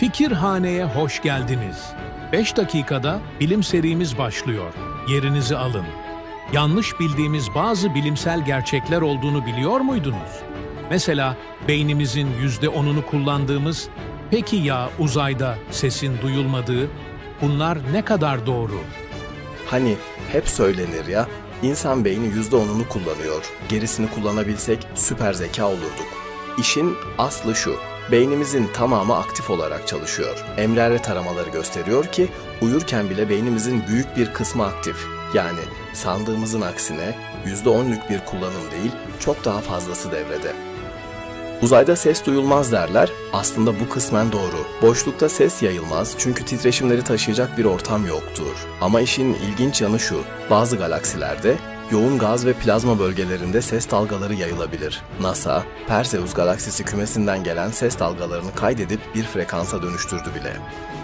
Fikirhane'ye hoş geldiniz. 5 dakikada bilim serimiz başlıyor. Yerinizi alın. Yanlış bildiğimiz bazı bilimsel gerçekler olduğunu biliyor muydunuz? Mesela beynimizin %10'unu kullandığımız, peki ya uzayda sesin duyulmadığı, bunlar ne kadar doğru? Hani hep söylenir ya, insan beyni %10'unu kullanıyor. Gerisini kullanabilsek süper zeka olurduk. İşin aslı şu, beynimizin tamamı aktif olarak çalışıyor. Emre taramaları gösteriyor ki uyurken bile beynimizin büyük bir kısmı aktif. Yani sandığımızın aksine %10'lük bir kullanım değil, çok daha fazlası devrede. Uzayda ses duyulmaz derler. Aslında bu kısmen doğru. Boşlukta ses yayılmaz çünkü titreşimleri taşıyacak bir ortam yoktur. Ama işin ilginç yanı şu. Bazı galaksilerde yoğun gaz ve plazma bölgelerinde ses dalgaları yayılabilir. NASA, Perseus galaksisi kümesinden gelen ses dalgalarını kaydedip bir frekansa dönüştürdü bile.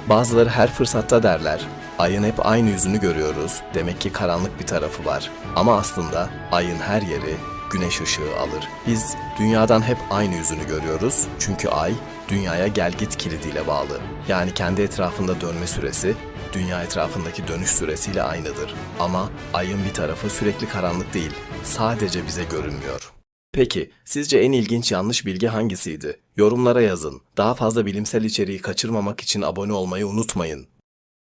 Bazıları her fırsatta derler. Ayın hep aynı yüzünü görüyoruz. Demek ki karanlık bir tarafı var. Ama aslında ayın her yeri güneş ışığı alır. Biz dünyadan hep aynı yüzünü görüyoruz. Çünkü ay dünyaya gelgit kilidiyle bağlı. Yani kendi etrafında dönme süresi dünya etrafındaki dönüş süresiyle aynıdır. Ama ayın bir tarafı sürekli karanlık değil. Sadece bize görünmüyor. Peki, sizce en ilginç yanlış bilgi hangisiydi? Yorumlara yazın. Daha fazla bilimsel içeriği kaçırmamak için abone olmayı unutmayın.